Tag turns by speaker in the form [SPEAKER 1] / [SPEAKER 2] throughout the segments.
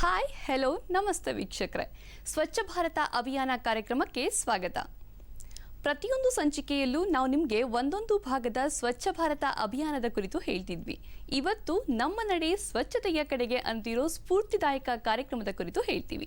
[SPEAKER 1] Hi hello ನಮಸ್ತೆ ವೀಕ್ಷಕರೇ. ಸ್ವಚ್ಛ ಭಾರತ ಅಭಿಯಾನ ಕಾರ್ಯಕ್ರಮಕ್ಕೆ ಸ್ವಾಗತ. ಪ್ರತಿಯೊಂದು ಸಂಚಿಕೆಯಲ್ಲೂ ನಾವು ನಿಮಗೆ ಒಂದೊಂದು ಭಾಗದ ಸ್ವಚ್ಛ ಭಾರತ ಅಭಿಯಾನದ ಕುರಿತು ಹೇಳ್ತಿದ್ವಿ. ಇವತ್ತು ನಮ್ಮ ನಡೆ ಸ್ವಚ್ಛತೆಯ ಕಡೆಗೆ ಅಂತಿರೋ ಸ್ಫೂರ್ತಿದಾಯಕ ಕಾರ್ಯಕ್ರಮದ ಕುರಿತು ಹೇಳ್ತೀವಿ.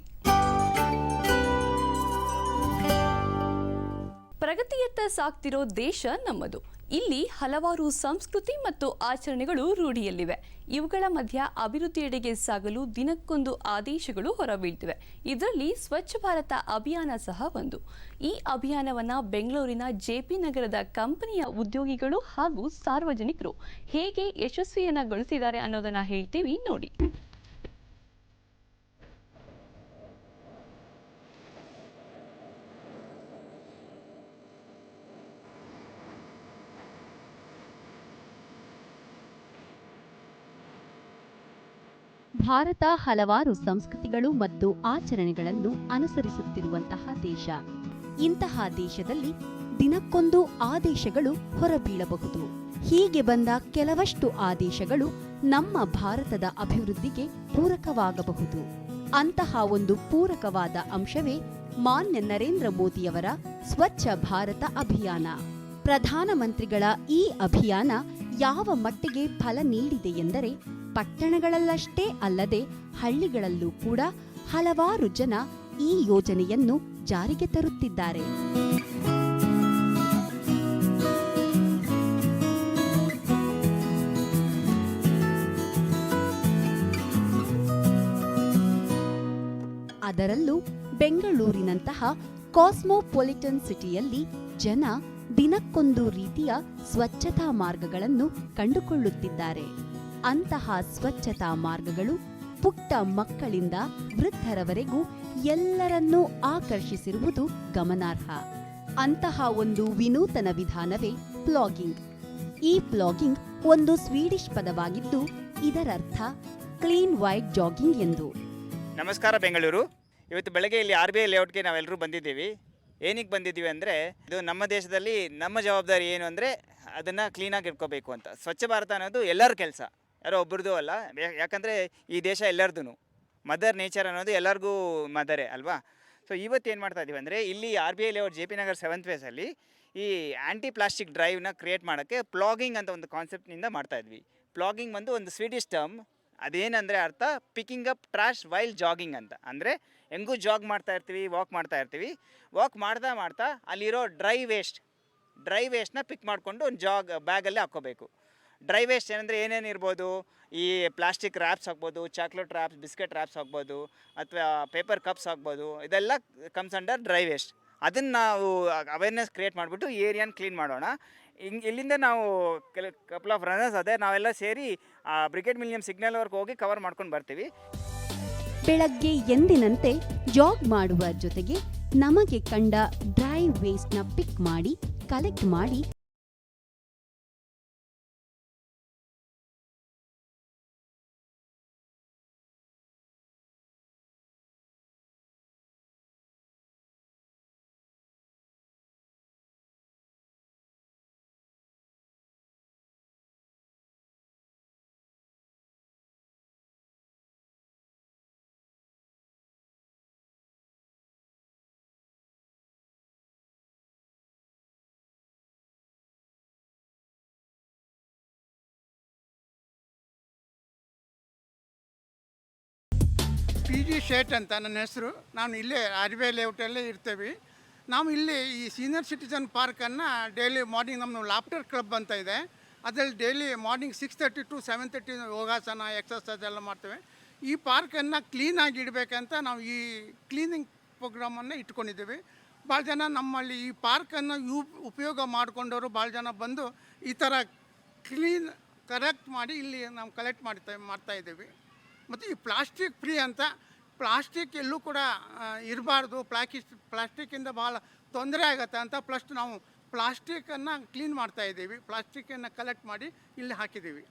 [SPEAKER 1] ಪ್ರಗತಿಯತ್ತ ಸಾಕ್ತಿರೋ ದೇಶ ನಮ್ಮದು. ಇಲ್ಲಿ ಹಲವಾರು ಸಂಸ್ಕೃತಿ ಮತ್ತು ಆಚರಣೆಗಳು ರೂಢಿಯಲ್ಲಿವೆ. ಇವುಗಳ ಮಧ್ಯ ಅಭಿವೃದ್ಧಿಯೆಡೆಗೆ ಸಾಗಲು ದಿನಕ್ಕೊಂದು ಆದೇಶಗಳು ಹೊರಬೀಳ್ತಿವೆ. ಇದರಲ್ಲಿ ಸ್ವಚ್ಛ ಭಾರತ ಅಭಿಯಾನ ಸಹ ಒಂದು. ಈ ಅಭಿಯಾನವನ್ನ ಬೆಂಗಳೂರಿನ ಜೆಪಿ ನಗರದ ಕಂಪನಿಯ ಉದ್ಯೋಗಿಗಳು ಹಾಗೂ ಸಾರ್ವಜನಿಕರು ಹೇಗೆ ಯಶಸ್ವಿಯನ್ನಗೊಳಿಸಿದ್ದಾರೆ ಅನ್ನೋದನ್ನ ಹೇಳ್ತೀವಿ ನೋಡಿ.
[SPEAKER 2] ಭಾರತ ಹಲವಾರು ಸಂಸ್ಕೃತಿಗಳು ಮತ್ತು ಆಚರಣೆಗಳನ್ನು ಅನುಸರಿಸುತ್ತಿರುವಂತಹ ದೇಶ. ಇಂತಹ ದೇಶದಲ್ಲಿ ದಿನಕ್ಕೊಂದು ಆದೇಶಗಳು ಹೊರಬೀಳಬಹುದು. ಹೀಗೆ ಬಂದ ಕೆಲವಷ್ಟು ಆದೇಶಗಳು ನಮ್ಮ ಭಾರತದ ಅಭಿವೃದ್ಧಿಗೆ ಪೂರಕವಾಗಬಹುದು. ಅಂತಹ ಒಂದು ಪೂರಕವಾದ ಅಂಶವೇ ಮಾನ್ಯ ನರೇಂದ್ರ ಮೋದಿಯವರ ಸ್ವಚ್ಛ ಭಾರತ ಅಭಿಯಾನ. ಪ್ರಧಾನಮಂತ್ರಿಗಳ ಈ ಅಭಿಯಾನ ಯಾವ ಮಟ್ಟಿಗೆ ಫಲ ನೀಡಿದೆ ಎಂದರೆ ಪಟ್ಟಣಗಳಲ್ಲಷ್ಟೇ ಅಲ್ಲದೆ ಹಳ್ಳಿಗಳಲ್ಲೂ ಕೂಡ ಹಲವಾರು ಜನ ಈ ಯೋಜನೆಯನ್ನು ಜಾರಿಗೆ ತರುತ್ತಿದ್ದಾರೆ. ಅದರಲ್ಲೂ ಬೆಂಗಳೂರಿನಂತಹ ಕಾಸ್ಮೋಪೊಲಿಟನ್ ಸಿಟಿಯಲ್ಲಿ ಜನ ದಿನಕ್ಕೊಂದು ರೀತಿಯ ಸ್ವಚ್ಛತಾ ಮಾರ್ಗಗಳನ್ನು ಕಂಡುಕೊಳ್ಳುತ್ತಿದ್ದಾರೆ. ಅಂತಹ ಸ್ವಚ್ಛತಾ ಮಾರ್ಗಗಳು ಪುಟ್ಟ ಮಕ್ಕಳಿಂದ ವೃದ್ಧರವರೆಗೂ ಎಲ್ಲರನ್ನೂ ಆಕರ್ಷಿಸಿರುವುದು ಗಮನಾರ್ಹ. ಅಂತಹ ಒಂದು ವಿನೂತನ ವಿಧಾನವೇ ಪ್ಲಾಗಿಂಗ್. ಈ ಪ್ಲಾಗಿಂಗ್ ಒಂದು ಸ್ವೀಡಿಷ್ ಪದವಾಗಿದ್ದು ಇದರರ್ಥ ಕ್ಲೀನ್ ವೈಟ್ ಜಾಗಿಂಗ್ ಎಂದು.
[SPEAKER 3] ನಮಸ್ಕಾರ ಬೆಂಗಳೂರು. ಇವತ್ತು ಬೆಳಗ್ಗೆ ಇಲ್ಲಿ ಆರ್ ಬಿ ಐ ಲೇಔಟ್ಗೆ ನಾವೆಲ್ಲರೂ ಬಂದಿದ್ದೀವಿ. ಏನಕ್ಕೆ ಬಂದಿದ್ದೀವಿ ಅಂದರೆ ಇದು ನಮ್ಮ ದೇಶದಲ್ಲಿ ನಮ್ಮ ಜವಾಬ್ದಾರಿ ಏನು ಅಂದರೆ ಅದನ್ನು ಕ್ಲೀನಾಗಿ ಇಟ್ಕೋಬೇಕು ಅಂತ. ಸ್ವಚ್ಛ ಭಾರತ ಅನ್ನೋದು ಎಲ್ಲರ ಕೆಲಸ. ಯಾರೋ ಒಬ್ಬರದು ಅಲ್ಲ ಯಾಕಂದರೆ ಈ ದೇಶ ಎಲ್ಲರದೂ ಮದರ್ ನೇಚರ್ ಅನ್ನೋದು ಎಲ್ಲರಿಗೂ ಮದರೇ ಅಲ್ವಾ? ಸೊ ಇವತ್ತು ಏನು ಮಾಡ್ತಾ ಇದ್ದೀವಿ ಅಂದರೆ, ಇಲ್ಲಿ R B I layout J P Nagar seventh ಫೇಸಲ್ಲಿ ಈ ಆ್ಯಂಟಿ ಪ್ಲಾಸ್ಟಿಕ್ ಡ್ರೈವ್ನ ಕ್ರಿಯೇಟ್ ಮಾಡೋಕ್ಕೆ ಪ್ಲಾಗಿಂಗ್ ಅಂತ ಒಂದು ಕಾನ್ಸೆಪ್ಟ್ನಿಂದ ಮಾಡ್ತಾ ಇದ್ವಿ. ಪ್ಲಾಗಿಂಗ್ ಬಂದು ಒಂದು ಸ್ವೀಡಿಷ್ ಟರ್ಮ್ ಅದೇನಂದರೆ ಅರ್ಥ picking up trash while jogging ಅಂತ. ಅಂದರೆ ಹೆಂಗೂ ಜಾಗ್ ಮಾಡ್ತಾ ಇರ್ತೀವಿ ವಾಕ್ ಮಾಡ್ತಾ ಇರ್ತೀವಿ. ವಾಕ್ ಮಾಡ್ತಾ ಮಾಡ್ತಾ ಅಲ್ಲಿರೋ ಡ್ರೈ ವೇಸ್ಟ್ ಡ್ರೈ ವೇಸ್ಟ್ನ ಪಿಕ್ ಮಾಡಿಕೊಂಡು ಒಂದು ಜಾಗ್ ಬ್ಯಾಗಲ್ಲೇ ಹಾಕ್ಕೋಬೇಕು. ಡ್ರೈ ವೇಸ್ಟ್ ಏನಂದರೆ ಏನೇನು ಇರ್ಬೋದು? ಈ ಪ್ಲಾಸ್ಟಿಕ್ ರ್ಯಾಪ್ಸ್ ಆಗ್ಬೋದು ಚಾಕ್ಲೇಟ್ ರ್ಯಾಪ್ಸ್ ಬಿಸ್ಕೆಟ್ ರ್ಯಾಪ್ಸ್ ಆಗ್ಬೋದು ಅಥವಾ ಪೇಪರ್ ಕಪ್ಸ್ ಆಗ್ಬೋದು ಇದೆಲ್ಲ ಕಮ್ಸ್ ಅಂಡರ್ ಡ್ರೈ ವೇಸ್ಟ್ ಅದನ್ನು ನಾವು ಅವೇರ್ನೆಸ್ ಕ್ರಿಯೇಟ್ ಮಾಡಿಬಿಟ್ಟು ಏರಿಯಾನ ಕ್ಲೀನ್ ಮಾಡೋಣ. ಹಿಂಗೆ ಇಲ್ಲಿಂದ ನಾವು ಕೆಲ ಕಪಲ್ ಆಫ್ ರನ್ನರ್ಸ್ ಅದೇ, ನಾವೆಲ್ಲ ಸೇರಿ ಬ್ರಿಗೇಡ್ ಮಿಲಿಯಂ ಸಿಗ್ನಲ್ವರೆಗೆ ಹೋಗಿ ಕವರ್ ಮಾಡ್ಕೊಂಡು ಬರ್ತೀವಿ.
[SPEAKER 2] ಬೆಳಗ್ಗೆ ಎಂದಿನಂತೆ ಜಾಗ್ ಮಾಡುವ ಜೊತೆಗೆ ನಮಗೆ ಕಂಡ ಡ್ರೈ ವೇಸ್ಟ್ನ ಪಿಕ್ ಮಾಡಿ ಕಲೆಕ್ಟ್ ಮಾಡಿ
[SPEAKER 4] ಪಿ ಜಿ ಶೇಟ್ ಅಂತ ನನ್ನ ಹೆಸರು. ನಾನು ಇಲ್ಲೇ ಅರಿವೆ ಲೇಔಟಲ್ಲೇ ಇರ್ತೇವೆ. ನಾವು ಇಲ್ಲಿ ಈ ಸೀನಿಯರ್ ಸಿಟಿಸನ್ ಪಾರ್ಕನ್ನು ಡೈಲಿ ಮಾರ್ನಿಂಗ್ ನಮ್ಮ ಲಾಫ್ಟರ್ ಕ್ಲಬ್ ಅಂತ ಇದೆ. ಅದರಲ್ಲಿ daily morning six thirty to seven thirty yogasana exercise ಎಲ್ಲ ಮಾಡ್ತೇವೆ. ಈ ಪಾರ್ಕನ್ನು ಕ್ಲೀನಾಗಿ ಇಡಬೇಕಂತ ನಾವು ಈ ಕ್ಲೀನಿಂಗ್ ಪ್ರೋಗ್ರಾಮನ್ನು ಇಟ್ಕೊಂಡಿದ್ದೀವಿ. ಭಾಳ ಜನ ನಮ್ಮಲ್ಲಿ ಈ ಪಾರ್ಕನ್ನು ಯೂ, ಉಪಯೋಗ ಮಾಡಿಕೊಂಡವರು ಭಾಳ ಜನ ಬಂದು ಈ ಥರ ಕ್ಲೀನ್ ಕರೆಕ್ಟ್ ಮಾಡಿ ಇಲ್ಲಿ ನಾವು ಕಲೆಕ್ಟ್ ಮಾಡ್ತಾ ಮಾಡ್ತಾ ಇದ್ದೀವಿ. ಮತ್ತು ಈ ಪ್ಲಾಸ್ಟಿಕ್ ಫ್ರೀ ಅಂತ, ಪ್ಲಾಸ್ಟಿಕ್ ಎಲ್ಲೂ ಕೂಡ ಇರಬಾರ್ದು, ಪ್ಲಾಕಿಸ್, ಪ್ಲಾಸ್ಟಿಕ್ಕಿಂದ ಭಾಳ ತೊಂದರೆ ಆಗುತ್ತೆ ಅಂತ, ಪ್ಲಸ್ ನಾವು ಪ್ಲಾಸ್ಟಿಕ್ಕನ್ನು ಕ್ಲೀನ್ ಮಾಡ್ತಾ ಇದ್ದೀವಿ ಪ್ಲಾಸ್ಟಿಕ್ಕನ್ನು ಕಲೆಕ್ಟ್ ಮಾಡಿ ಇಲ್ಲಿ ಹಾಕಿದ್ದೀವಿ.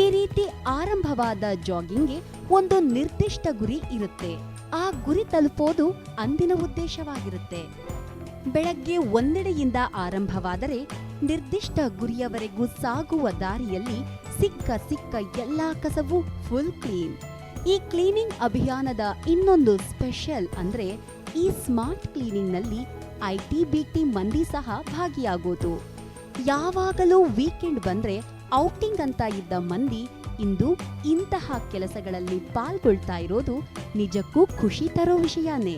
[SPEAKER 2] ಈ ರೀತಿ ಆರಂಭವಾದ ಜಾಗಿಂಗ್ಗೆ ಒಂದು ನಿರ್ದಿಷ್ಟ ಗುರಿ ಇರುತ್ತೆ. ಆ ಗುರಿ ತಲುಪೋದು ಅಂದಿನ ಉದ್ದೇಶವಾಗಿರುತ್ತೆ. ಬೆಳಗ್ಗೆ ಒಂದೆಡೆಯಿಂದ ಆರಂಭವಾದರೆ ನಿರ್ದಿಷ್ಟ ಗುರಿಯವರೆಗೂ ಸಾಗುವ ದಾರಿಯಲ್ಲಿ ಸಿಕ್ಕ ಸಿಕ್ಕ ಎಲ್ಲಾ ಕಸವು ಫುಲ್ ಕ್ಲೀನ್ ಈ ಕ್ಲೀನಿಂಗ್ ಅಭಿಯಾನದ ಇನ್ನೊಂದು ಸ್ಪೆಷಲ್ ಅಂದ್ರೆ ಈ ಸ್ಮಾರ್ಟ್ ಕ್ಲೀನಿಂಗ್ನಲ್ಲಿ ಐಟಿ ಬಿಟಿ ಮಂದಿ ಸಹ ಭಾಗಿಯಾಗೋದು. ಯಾವಾಗಲೂ ವೀಕೆಂಡ್ ಬಂದ್ರೆ ಔಟಿಂಗ್ ಅಂತ ಇದ್ದ ಮಂದಿ ಇಂದು ಇಂತಹ ಕೆಲಸಗಳಲ್ಲಿ ಪಾಲ್ಗೊಳ್ತಾ ಇರೋದು ನಿಜಕ್ಕೂ ಖುಷಿ ತರೋ ವಿಷಯನೇ.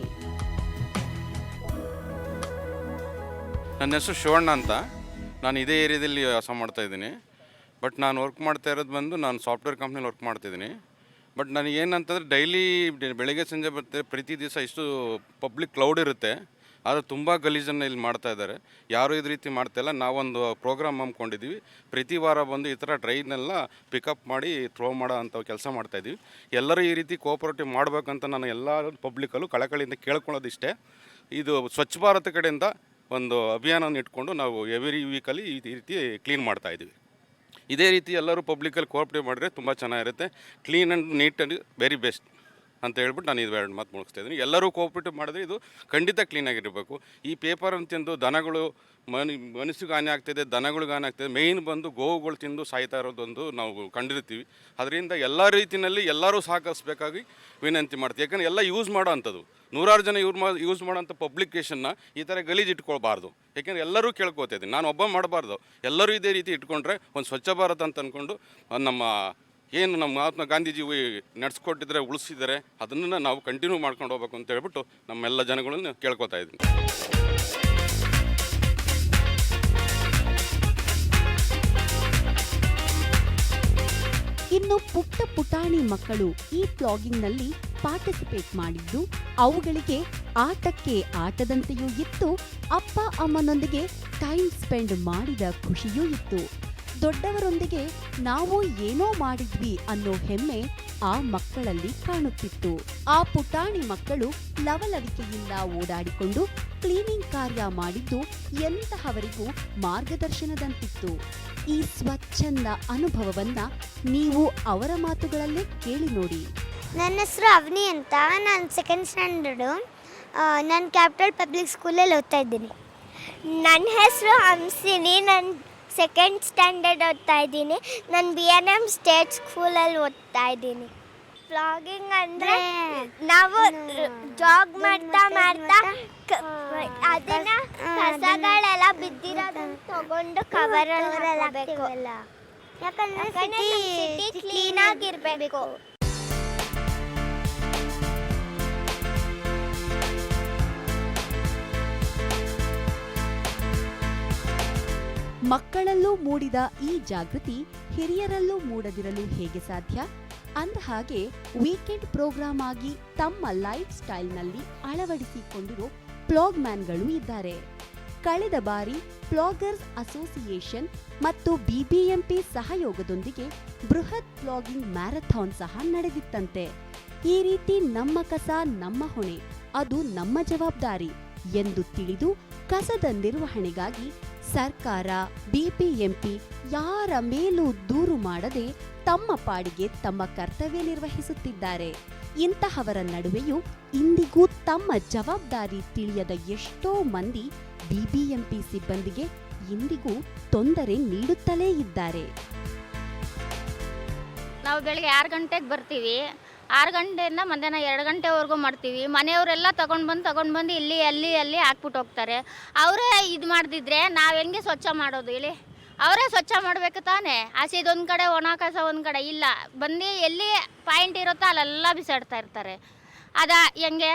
[SPEAKER 5] ನನ್ನ ಹೆಸರು ಶಿವಣ್ಣ ಅಂತ. ನಾನು ಇದೇ ಏರಿಯಾದಲ್ಲಿ ವಾಸ ಮಾಡ್ತಾ ಇದ್ದೀನಿ. ಬಟ್ ನಾನು ವರ್ಕ್ ಮಾಡ್ತಾ ಇರೋದು ಬಂದು ನಾನು ಸಾಫ್ಟ್ವೇರ್ ಕಂಪ್ನಿಲಿ ವರ್ಕ್ ಮಾಡ್ತಿದ್ದೀನಿ ಬಟ್ ನನಗೆ ಏನಂತಂದರೆ ಡೈಲಿ ಬೆಳಗ್ಗೆ ಸಂಜೆ ಬರ್ತಾರೆ ಪ್ರತಿ ದಿವಸ ಇಷ್ಟು ಪಬ್ಲಿಕ್ ಕ್ಲೌಡ್ ಇರುತ್ತೆ. ಆದರೆ ತುಂಬ ಗಲೀಜನ್ನು ಇಲ್ಲಿ ಮಾಡ್ತಾ ಇದ್ದಾರೆ. ಯಾರು ಇದು ರೀತಿ ಮಾಡ್ತಾಯಿಲ್ಲ ನಾವೊಂದು ಪ್ರೋಗ್ರಾಮ್ ಹಮ್ಮಿಕೊಂಡಿದ್ದೀವಿ. ಪ್ರತಿ ವಾರ ಬಂದು ಈ ಥರ ಡ್ರೈನೆಲ್ಲ ಪಿಕಪ್ ಮಾಡಿ ಥ್ರೋ ಮಾಡೋ ಅಂಥ ಕೆಲಸ ಮಾಡ್ತಾಯಿದ್ದೀವಿ ಎಲ್ಲರೂ ಈ ರೀತಿ ಕೋಆಪರೇಟಿವ್ ಮಾಡಬೇಕಂತ ನಾನು ಎಲ್ಲ ಪಬ್ಲಿಕಲ್ಲೂ ಕಳಕಳಿಯಿಂದ ಕೇಳ್ಕೊಳ್ಳೋದಿಷ್ಟೇ. ಇದು ಸ್ವಚ್ಛ ಭಾರತ ಕಡೆಯಿಂದ ಒಂದು ಅಭಿಯಾನವನ್ನು ಇಟ್ಕೊಂಡು ನಾವು ಎವ್ರಿ ವೀಕಲ್ಲಿ ಈ ರೀತಿ ಕ್ಲೀನ್ ಮಾಡ್ತಾ ಇದ್ದೀವಿ. ಇದೇ ರೀತಿ ಎಲ್ಲರೂ ಪಬ್ಲಿಕಲ್ಲಿ ಕೋಆಪ್ರೇಟ್ ಮಾಡಿದ್ರೆ ತುಂಬ ಚೆನ್ನಾಗಿರುತ್ತೆ. Clean and neat and very best ಅಂತ ಹೇಳ್ಬಿಟ್ಟು ನಾನು ಇದು ಎರಡು ಮಾತು ಮುಳುಗಿಸ್ತಾ ಇದ್ದೀನಿ. ಎಲ್ಲರೂ ಕೋಪರೇಟಿವ್ ಮಾಡಿದ್ರೆ ಇದು ಖಂಡಿತ ಕ್ಲೀನಾಗಿರಬೇಕು ಈ ಪೇಪರ್ ತಿಂದು ದನಗಳು ಮನಿ, ಮನಸ್ಸಿಗೆ ಹಾನಿ ಆಗ್ತಿದೆ, ದನಗಳಿಗೆ ಹಾನಿ ಆಗ್ತಿದೆ ಮೇಯ್ನ್ ಬಂದು ಗೋವುಗಳು ತಿಂದು ಸಾಯ್ತಾ ಇರೋದೊಂದು ನಾವು ಕಂಡಿರ್ತೀವಿ. ಅದರಿಂದ ಎಲ್ಲ ರೀತಿಯಲ್ಲಿ ಎಲ್ಲರೂ ಸಹಕರಿಸಬೇಕಾಗಿ ವಿನಂತಿ ಮಾಡ್ತೀವಿ. ಯಾಕಂದರೆ ಎಲ್ಲ ಯೂಸ್ ಮಾಡೋ ಅಂಥದ್ದು. ನೂರಾರು ಜನ ಇವ್ರು ಮಾ ಯೂಸ್ ಮಾಡೋಂಥ ಪಬ್ಲಿಕೇಶನ್ನ ಈ ಥರ ಗಲೀಜು ಇಟ್ಕೊಳ್ಬಾರ್ದು. ಯಾಕೆಂದರೆ ಎಲ್ಲರೂ ಕೇಳ್ಕೊತಾ ನಾನು ಒಬ್ಬ ಮಾಡಬಾರ್ದು. ಎಲ್ಲರೂ ಇದೇ ರೀತಿ ಇಟ್ಕೊಂಡ್ರೆ ಒಂದು ಸ್ವಚ್ಛ ಭಾರತ ಅಂತ ಅಂದ್ಕೊಂಡು ನಮ್ಮ ಏನು ನಮ್ಮ ಮಹಾತ್ಮ ಗಾಂಧೀಜಿ ನಡೆಸ್ಕೊಟ್ಟಿದ್ರೆ, ಉಳಿಸಿದರೆ ಅದನ್ನು ನಾವು ಕಂಟಿನ್ಯೂ ಮಾಡ್ಕೊಂಡು ಹೋಗ್ಬೇಕು ಅಂತ ಹೇಳ್ಬಿಟ್ಟು ನಮ್ಮೆಲ್ಲ ಜನಗಳನ್ನು ಕೇಳ್ಕೊತಾ ಇದ್ದೀನಿ.
[SPEAKER 2] ಇನ್ನು ಪುಟ್ಟ ಪುಟಾಣಿ ಮಕ್ಕಳು ಈ ಪ್ಲಾಗಿಂಗ್ನಲ್ಲಿ ಪಾರ್ಟಿಸಿಪೇಟ್ ಮಾಡಿದ್ದು, ಅವುಗಳಿಗೆ ಆಟಕ್ಕೆ ಆಟದಂತೆಯೂ ಇತ್ತು, ಅಪ್ಪ ಅಮ್ಮನೊಂದಿಗೆ ಟೈಮ್ ಸ್ಪೆಂಡ್ ಮಾಡಿದ ಖುಷಿಯೂ ಇತ್ತು. ದೊಡ್ಡವರೊಂದಿಗೆ ನಾವು ಏನೋ ಮಾಡಿದ್ವಿ ಅನ್ನೋ ಹೆಮ್ಮೆ ಆ ಮಕ್ಕಳಲ್ಲಿ ಕಾಣುತ್ತಿತ್ತು. ಆ ಪುಟಾಣಿ ಮಕ್ಕಳು ಲವಲವಿಕೆಯಿಂದ ಓಡಾಡಿಕೊಂಡು ಕ್ಲೀನಿಂಗ್ ಕಾರ್ಯ ಮಾಡಿದ್ದು ಎಂತಹವರಿಗೂ ಮಾರ್ಗದರ್ಶನದಂತಿತ್ತು. ಈ ಸ್ವಚ್ಛಂದ ಅನುಭವವನ್ನ ನೀವು ಅವರ ಮಾತುಗಳಲ್ಲೇ ಕೇಳಿ ನೋಡಿ.
[SPEAKER 6] ನನ್ನ ಹೆಸರು ಅವನಿ ಅಂತ. ನಾನು ಸೆಕೆಂಡ್ ಸ್ಟ್ಯಾಂಡರ್ಡು ನಾನು ಕ್ಯಾಪಿಟಲ್ ಪಬ್ಲಿಕ್ ಸ್ಕೂಲಲ್ಲಿ ಓದ್ತಾ ಇದ್ದೀನಿ. ನನ್ನ ಹೆಸರು ಹಂಸಿನಿ, ನಾನು ಸೆಕೆಂಡ್ ಸ್ಟ್ಯಾಂಡರ್ಡ್ ಓದ್ತಾ ಇದ್ದೀನಿ. ನಾನು ಬಿ ಎನ್ ಎಂ ಸ್ಟೇಟ್ ಸ್ಕೂಲಲ್ಲಿ ಓದ್ತಾ ಇದ್ದೀನಿ. ವ್ಲಾಗಿಂಗ್ ಅಂದರೆ ನಾವು ಜಾಗ್ ಮಾಡ್ತಾ ಮಾಡ್ತಾ ಅದನ್ನು ಅದನ್ನ ಕಸಗಳೆಲ್ಲ ಬಿದ್ದಿರೋದನ್ನ ತಗೊಂಡು ಕವರಲ್ಲಿ ಹಾಕಬೇಕು ಯಾಕಂದ್ರೆ ಸಿಟಿ ಕ್ಲೀನಾಗಿರಬೇಕು
[SPEAKER 2] ಮಕ್ಕಳಲ್ಲೂ ಮೂಡಿದ ಈ ಜಾಗೃತಿ ಹಿರಿಯರಲ್ಲೂ ಮೂಡದಿರಲು ಹೇಗೆ ಸಾಧ್ಯ? ಅಂದಹಾಗೆ ವೀಕೆಂಡ್ ಪ್ರೋಗ್ರಾಮ್ ಆಗಿ ತಮ್ಮ ಲೈಫ್ ಸ್ಟೈಲ್ನಲ್ಲಿ ಅಳವಡಿಸಿಕೊಂಡಿರೋ ಪ್ಲಾಗ್ ಮ್ಯಾನ್ಗಳು ಇದ್ದಾರೆ. ಕಳೆದ ಬಾರಿ ಪ್ಲಾಗರ್ಸ್ ಅಸೋಸಿಯೇಷನ್ ಮತ್ತು ಬಿಬಿಎಂಪಿ ಸಹಯೋಗದೊಂದಿಗೆ ಬೃಹತ್ ಪ್ಲಾಗಿಂಗ್ ಮ್ಯಾರಥಾನ್ ಸಹ ನಡೆದಿತ್ತಂತೆ. ಈ ರೀತಿ ನಮ್ಮ ಕಸ ನಮ್ಮ ಹೊಣೆ, ಅದು ನಮ್ಮ ಜವಾಬ್ದಾರಿ ಎಂದು ತಿಳಿದು ಕಸದ ನಿರ್ವಹಣೆಗಾಗಿ ಸರ್ಕಾರ, ಬಿಬಿಎಂಪಿ ಯಾರ ಮೇಲೂ ದೂರು ಮಾಡದೆ ತಮ್ಮ ಪಾಡಿಗೆ ತಮ್ಮ ಕರ್ತವ್ಯ ನಿರ್ವಹಿಸುತ್ತಿದ್ದಾರೆ. ಇಂತಹವರ ನಡುವೆಯೂ ಇಂದಿಗೂ ತಮ್ಮ ಜವಾಬ್ದಾರಿ ತಿಳಿಯದ ಎಷ್ಟೋ ಮಂದಿ ಬಿಬಿಎಂಪಿ ಸಿಬ್ಬಂದಿಗೆ ಇಂದಿಗೂ ತೊಂದರೆ ನೀಡುತ್ತಲೇ ಇದ್ದಾರೆ.
[SPEAKER 7] ನಾವು ಬೆಳಿಗ್ಗೆ ಆರು ಗಂಟೆಗೆ ಬರ್ತೀವಿ. ಆರು ಗಂಟೆಯಿಂದ ಮಧ್ಯಾಹ್ನ ಎರಡು ಗಂಟೆವರೆಗೂ ಮಾಡ್ತೀವಿ. ಮನೆಯವರೆಲ್ಲ ತಗೊಂಡು ಬಂದು ತಗೊಂಡು ಬಂದು ಇಲ್ಲಿ, ಅಲ್ಲಿ ಅಲ್ಲಿ ಹಾಕ್ಬಿಟ್ಟು ಹೋಗ್ತಾರೆ. ಅವರೇ ಇದು ಮಾಡ್ದಿದ್ರೆ ನಾವು ಹೆಂಗೆ ಸ್ವಚ್ಛ ಮಾಡೋದು ಹೇಳಿ? ಅವರೇ ಸ್ವಚ್ಛ ಮಾಡಬೇಕು ತಾನೇ? ಹಸಿದೊಂದು ಕಡೆ, ಒಣ ಕಸ ಒಂದು ಕಡೆ. ಇಲ್ಲ, ಬಂದು ಎಲ್ಲಿ ಪಾಯಿಂಟ್ ಇರುತ್ತೋ ಅಲ್ಲೆಲ್ಲ ಬಿಸಾಡ್ತಾ ಇರ್ತಾರೆ. ಅದ ಹೆಂಗೆ?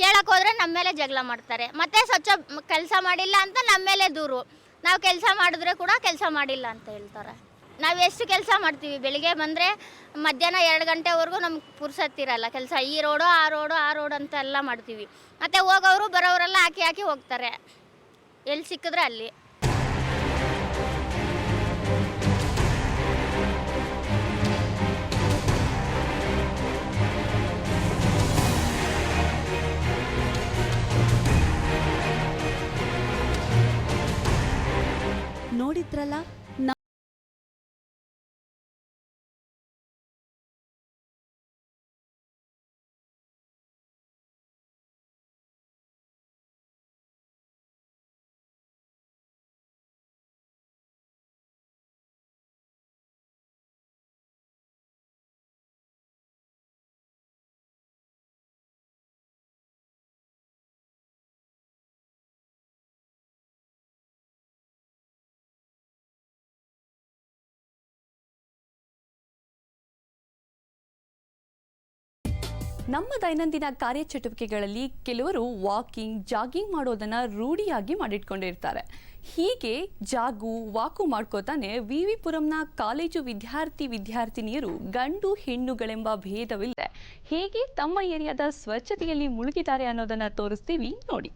[SPEAKER 7] ಕೇಳಕ್ಕೆ ಹೋದ್ರೆ ನಮ್ಮ ಮೇಲೆ ಜಗಳ ಮಾಡ್ತಾರೆ. ಮತ್ತೆ ಸ್ವಚ್ಛ ಕೆಲಸ ಮಾಡಿಲ್ಲ ಅಂತ ನಮ್ಮ ಮೇಲೆ ದೂರು. ನಾವು ಕೆಲಸ ಮಾಡಿದ್ರೆ ಕೂಡ ಕೆಲಸ ಮಾಡಿಲ್ಲ ಅಂತ ಹೇಳ್ತಾರೆ. ನಾವು ಎಷ್ಟು ಕೆಲಸ ಮಾಡ್ತೀವಿ? ಬೆಳಿಗ್ಗೆ ಬಂದರೆ ಮಧ್ಯಾಹ್ನ ಎರಡು ಗಂಟೆವರೆಗೂ ನಮ್ಗೆ ಪುರ್ಸತ್ತಿರಲ್ಲ ಕೆಲಸ. ಈ ರೋಡು, ಆ ರೋಡು ಆ ರೋಡು ಅಂತ ಎಲ್ಲ ಮಾಡ್ತೀವಿ. ಮತ್ತು ಹೋಗೋರು ಬರೋರೆಲ್ಲ ಹಾಕಿ ಹಾಕಿ ಹೋಗ್ತಾರೆ. ಎಲ್ಲಿ ಸಿಕ್ಕಿದ್ರೆ ಅಲ್ಲಿ.
[SPEAKER 2] ನೋಡಿದ್ರಲ್ಲ?
[SPEAKER 1] ನಮ್ಮ ದೈನಂದಿನ ಕಾರ್ಯಚಟುವಟಿಕೆಗಳಲ್ಲಿ ಕೆಲವರು ವಾಕಿಂಗ್, ಜಾಗಿಂಗ್ ಮಾಡೋದನ್ನು ರೂಢಿಯಾಗಿ ಮಾಡಿಟ್ಕೊಂಡಿರ್ತಾರೆ. ಹೀಗೆ ಜಾಗು, ವಾಕು ಮಾಡ್ಕೋತಾನೆ ವಿ ವಿ ಪುರಂನ ಕಾಲೇಜು ವಿದ್ಯಾರ್ಥಿ ವಿದ್ಯಾರ್ಥಿನಿಯರು ಗಂಡು ಹೆಣ್ಣುಗಳೆಂಬ ಭೇದವಿಲ್ಲದೆ ಹೇಗೆ ತಮ್ಮ ಏರಿಯಾದ ಸ್ವಚ್ಛತೆಯಲ್ಲಿ ಮುಳುಗಿದ್ದಾರೆ ಅನ್ನೋದನ್ನು ತೋರಿಸ್ತೀವಿ ನೋಡಿ.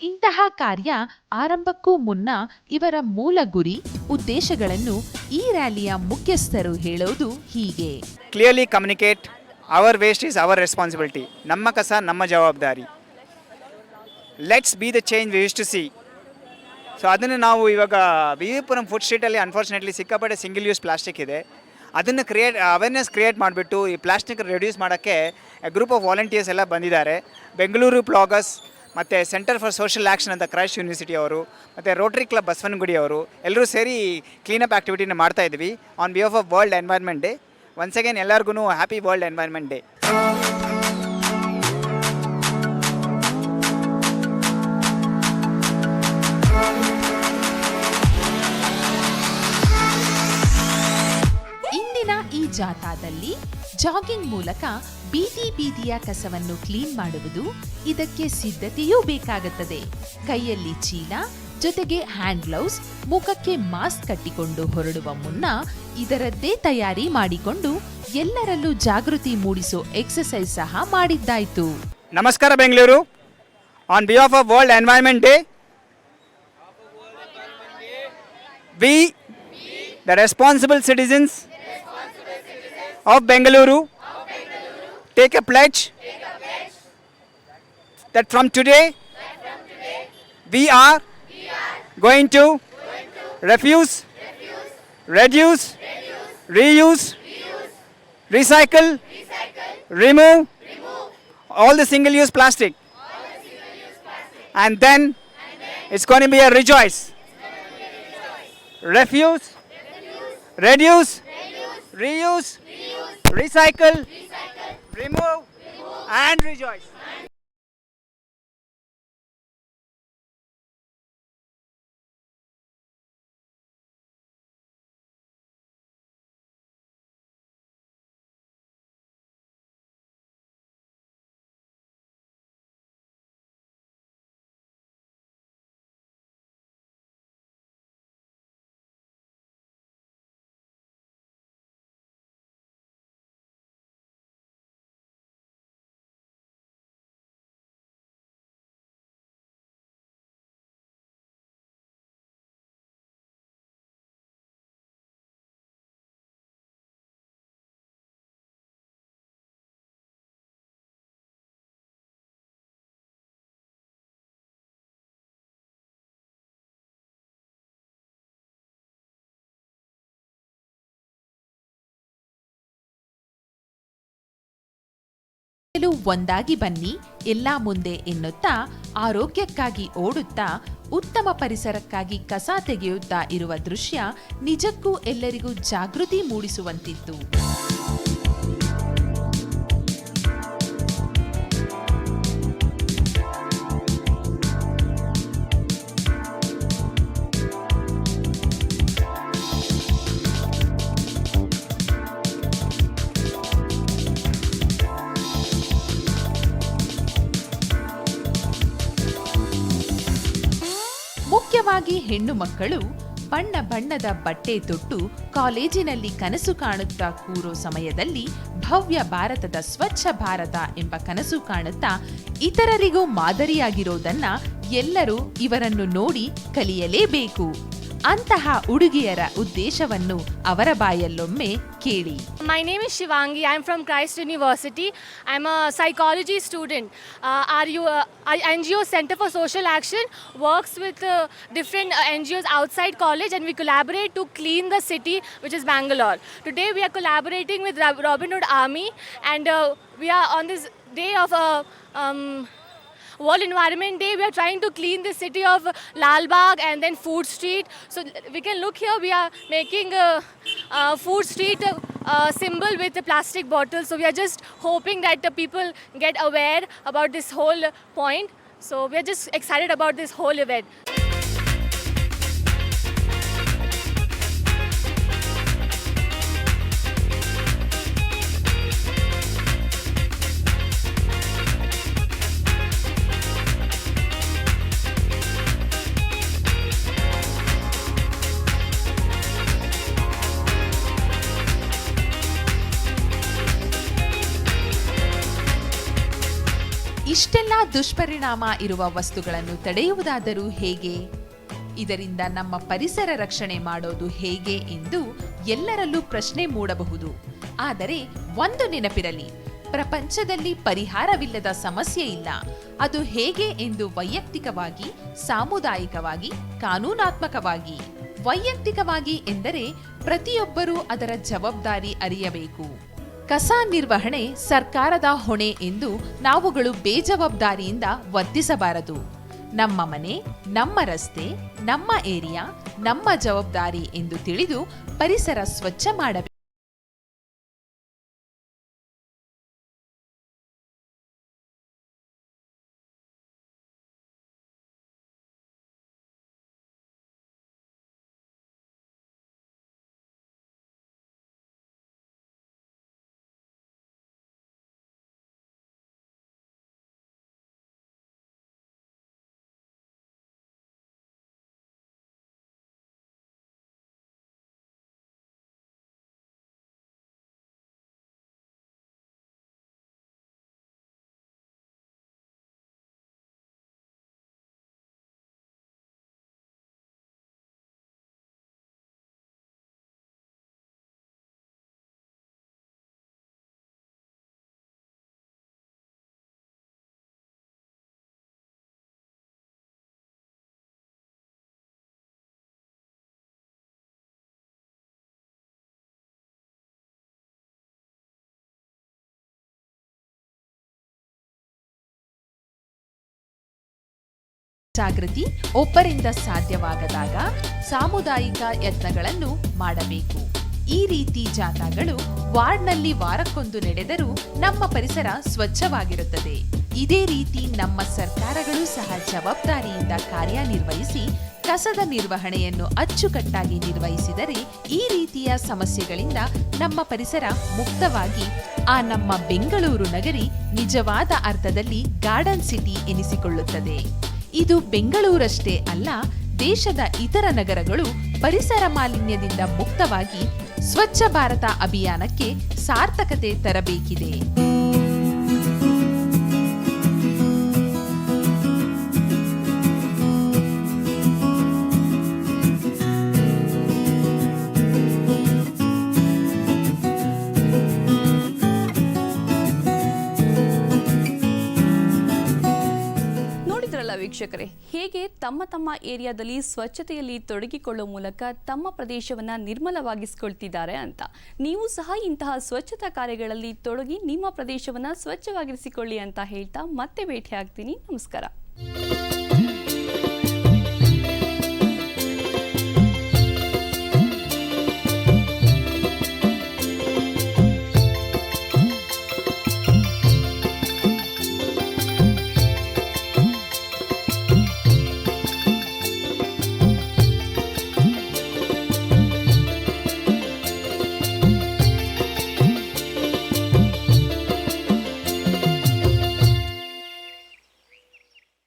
[SPEAKER 8] ಇಂತಹ ಕಾರ್ಯ ಆರಂಭಕ್ಕೂ ಮುನ್ನ ಇವರ ಮೂಲ ಗುರಿ, ಉದ್ದೇಶಗಳನ್ನು ಈ ರ್ಯಾಲಿಯ ಮುಖ್ಯಸ್ಥರು ಹೇಳೋದು ಹೀಗೆ.
[SPEAKER 3] Clearly communicate our waste is our responsibility ನಮ್ಮ ಕಸ ನಮ್ಮ ಜವಾಬ್ದಾರಿ. Let's be the change we to see so ಅದನ್ನು ನಾವು ಇವಾಗ ವಿಪುರಂ ಫುಡ್ ಸ್ಟ್ರೀಟಲ್ಲಿ ಅನ್ಫಾರ್ಚುನೇಟ್ಲಿ ಸಿಕ್ಕಾಪಟ್ಟೆ ಸಿಂಗಲ್ ಯೂಸ್ ಪ್ಲಾಸ್ಟಿಕ್ ಇದೆ. ಅದನ್ನು ಕ್ರಿಯೇಟ್ ಅವೇರ್ನೆಸ್ ಕ್ರಿಯೇಟ್ ಮಾಡಿಬಿಟ್ಟು ಈ ಪ್ಲಾಸ್ಟಿಕ್ ರೆಡ್ಯೂಸ್ ಮಾಡೋಕ್ಕೆ ಗ್ರೂಪ್ ಆಫ್ ವಾಲಂಟಿಯರ್ಸ್ ಎಲ್ಲ ಬಂದಿದ್ದಾರೆ. ಬೆಂಗಳೂರು ಪ್ಲಾಗಸ್ ಮತ್ತು ಸೆಂಟರ್ ಫಾರ್ ಸೋಷಿಯಲ್ ಆ್ಯಕ್ಷನ್ ಅಂತ ಕ್ರೈಸ್ಟ್ ಯೂನಿವರ್ಸಿಟಿ ಅವರು, ಮತ್ತು ರೋಟರಿ ಕ್ಲಬ್ ಬಸವನಗುಡಿ ಅವರು, ಎಲ್ಲರೂ ಸೇರಿ ಕ್ಲೀನಪ್ ಆ್ಯಕ್ಟಿವಿಟಿನ ಮಾಡ್ತಾ ಇದ್ವಿ. On behalf of world environment day once again ಎಲ್ಲರಿಗೂ ಹ್ಯಾಪಿ ವರ್ಲ್ಡ್ ಎನ್ವೈರ್ಮೆಂಟ್ ಡೇ
[SPEAKER 8] ಜಾಥಾದಲ್ಲಿ ಜಾಗಿಂಗ್ ಮೂಲಕ ಬೀದಿ ಬೀದಿಯ ಕಸವನ್ನು ಕ್ಲೀನ್ ಮಾಡುವುದು ಇದಕ್ಕೆ ಸಿದ್ಧತೆಯೂ ಬೇಕಾಗುತ್ತದೆ. ಕೈಯಲ್ಲಿ ಚೀಲ, ಜೊತೆಗೆ ಹ್ಯಾಂಡ್ ಗ್ಲೌಸ್, ಮುಖಕ್ಕೆ ಮಾಸ್ಕ್ ಕಟ್ಟಿಕೊಂಡು ಹೊರಡುವ ಮುನ್ನ ಇದರದ್ದೇ ತಯಾರಿ ಮಾಡಿಕೊಂಡು ಎಲ್ಲರಲ್ಲೂ ಜಾಗೃತಿ ಮೂಡಿಸೋ ಎಕ್ಸಸೈಸ್ ಸಹ ಮಾಡಿದ್ದಾಯಿತು.
[SPEAKER 3] ನಮಸ್ಕಾರ Bengaluru. On behalf of world environment day we the responsible citizens of Bengaluru, of Bengaluru take, a pledge, take a pledge that from today, that from today we, are we are going to, going to refuse, reduce, reduce reuse, reuse, recycle, recycle remove, remove all the single use plastic. And, then and then it's going to be a rejoice. Be a rejoice. Refuse, refuse, reduce, reuse, reuse. recycle, recycle. Remove, remove, and rejoice.
[SPEAKER 8] And ಒಂದಾಗಿ ಬನ್ನಿ, ಎಲ್ಲ ಮುಂದೆ ಎನ್ನುತ್ತಾ, ಆರೋಗ್ಯಕ್ಕಾಗಿ ಓಡುತ್ತಾ, ಉತ್ತಮ ಪರಿಸರಕ್ಕಾಗಿ ಕಸ ತೆಗೆಯುತ್ತಾ ಇರುವ ದೃಶ್ಯ ನಿಜಕ್ಕೂ ಎಲ್ಲರಿಗೂ ಜಾಗೃತಿ ಮೂಡಿಸುವಂತಿತ್ತು. ಹೆಣ್ಣು ಮಕ್ಕಳು ಬಣ್ಣ ಬಣ್ಣದ ಬಟ್ಟೆ ತೊಟ್ಟು ಕಾಲೇಜಿನಲ್ಲಿ ಕನಸು ಕಾಣುತ್ತಾ ಕೂರೋ ಸಮಯದಲ್ಲಿ ಭವ್ಯ ಭಾರತದ ಸ್ವಚ್ಛ ಭಾರತ ಎಂಬ ಕನಸು ಕಾಣುತ್ತಾ ಇತರರಿಗೂ ಮಾದರಿಯಾಗಿರೋದನ್ನ ಎಲ್ಲರೂ ಇವರನ್ನು ನೋಡಿ ಕಲಿಯಲೇಬೇಕು. ಅಂತಹ ಹುಡುಗಿಯರ ಉದ್ದೇಶವನ್ನು ಅವರ ಬಾಯಲ್ಲೊಮ್ಮೆ ಕೇಳಿ.
[SPEAKER 9] My name is Shivangi I am from Christ University I am a psychology student R U N G O centre for social action works with different N G Os outside college and we collaborate to clean the city which is Bangalore today we are collaborating with Robin Hood Army and we are on this day of World Environment Day, we are trying to clean the city of Lal Bagh and then Food Street. So we can look here, we are making a, a Food Street uh, symbol with the plastic bottles. So we are just hoping that the people get aware about this whole point. So we're just excited about this whole event.
[SPEAKER 8] ಇಷ್ಟೆಲ್ಲ ದುಷ್ಪರಿಣಾಮ ಇರುವ ವಸ್ತುಗಳನ್ನು ತಡೆಯುವುದಾದರೂ ಹೇಗೆ? ಇದರಿಂದ ನಮ್ಮ ಪರಿಸರ ರಕ್ಷಣೆ ಮಾಡೋದು ಹೇಗೆ ಎಂದು ಎಲ್ಲರಲ್ಲೂ ಪ್ರಶ್ನೆ ಮೂಡಬಹುದು. ಆದರೆ ಒಂದು ನೆನಪಿರಲಿ, ಪ್ರಪಂಚದಲ್ಲಿ ಪರಿಹಾರವಿಲ್ಲದ ಸಮಸ್ಯೆ ಇಲ್ಲ. ಅದು ಹೇಗೆ ಎಂದು ವೈಯಕ್ತಿಕವಾಗಿ, ಸಾಮುದಾಯಿಕವಾಗಿ, ಕಾನೂನಾತ್ಮಕವಾಗಿ. ವೈಯಕ್ತಿಕವಾಗಿ ಎಂದರೆ ಪ್ರತಿಯೊಬ್ಬರೂ ಅದರ ಜವಾಬ್ದಾರಿ ಅರಿಯಬೇಕು. ಕಸ ನಿರ್ವಹಣೆ ಸರ್ಕಾರದ ಹೊಣೆ ಎಂದು ನಾವುಗಳು ಬೇಜವಾಬ್ದಾರಿಯಿಂದ ವರ್ತಿಸಬಾರದು ನಮ್ಮ ಮನೆ, ನಮ್ಮ ರಸ್ತೆ, ನಮ್ಮ ಏರಿಯಾ, ನಮ್ಮ ಜವಾಬ್ದಾರಿ ಎಂದು ತಿಳಿದು ಪರಿಸರ ಸ್ವಚ್ಛ ಮಾಡಬೇಕು. ಜಾಗೃತಿ ಒಬ್ಬರಿಂದ ಸಾಧ್ಯವಾಗದಾಗ ಸಾಮುದಾಯಿಕ ಯತ್ನಗಳನ್ನು ಮಾಡಬೇಕು. ಈ ರೀತಿ ಜಾಥಾಗಳು ವಾರ್ಡ್ನಲ್ಲಿ ವಾರಕ್ಕೊಂದು ನಡೆದರೂ ನಮ್ಮ ಪರಿಸರ ಸ್ವಚ್ಛವಾಗಿರುತ್ತದೆ. ಇದೇ ರೀತಿ ನಮ್ಮ ಸರ್ಕಾರಗಳು ಸಹ ಜವಾಬ್ದಾರಿಯಿಂದ ಕಾರ್ಯನಿರ್ವಹಿಸಿ ಕಸದ ನಿರ್ವಹಣೆಯನ್ನು ಅಚ್ಚುಕಟ್ಟಾಗಿ ನಿರ್ವಹಿಸಿದರೆ ಈ ರೀತಿಯ ಸಮಸ್ಯೆಗಳಿಂದ ನಮ್ಮ ಪರಿಸರ ಮುಕ್ತವಾಗಿ, ಆ ನಮ್ಮ ಬೆಂಗಳೂರು ನಗರಿ ನಿಜವಾದ ಅರ್ಥದಲ್ಲಿ ಗಾರ್ಡನ್ ಸಿಟಿ ಎನಿಸಿಕೊಳ್ಳುತ್ತದೆ. ಇದು ಬೆಂಗಳೂರಷ್ಟೇ ಅಲ್ಲ ದೇಶದ ಇತರ ನಗರಗಳು ಪರಿಸರ ಮಾಲಿನ್ಯದಿಂದ ಮುಕ್ತವಾಗಿ ಸ್ವಚ್ಛ ಭಾರತ ಅಭಿಯಾನಕ್ಕೆ ಸಾರ್ಥಕತೆ ತರಬೇಕಿದೆ.
[SPEAKER 1] ವೀಕ್ಷಕರೇ, ಹೇಗೆ ತಮ್ಮ ತಮ್ಮ ಏರಿಯಾದಲ್ಲಿ ಸ್ವಚ್ಛತೆಯಲ್ಲಿ ತೊಡಗಿಕೊಳ್ಳುವ ಮೂಲಕ ತಮ್ಮ ಪ್ರದೇಶವನ್ನು ನಿರ್ಮಲವಾಗಿಸಿಕೊಳ್ತಿದ್ದಾರೆ ಅಂತ. ನೀವು ಸಹ ಇಂತಹ ಸ್ವಚ್ಛತಾ ಕಾರ್ಯಗಳಲ್ಲಿ ತೊಡಗಿ ನಿಮ್ಮ ಪ್ರದೇಶವನ್ನು ಸ್ವಚ್ಛವಾಗಿರಿಸಿಕೊಳ್ಳಿ ಅಂತ ಹೇಳ್ತಾ ಮತ್ತೆ ಭೇಟಿ ಆಗ್ತೀನಿ ನಮಸ್ಕಾರ.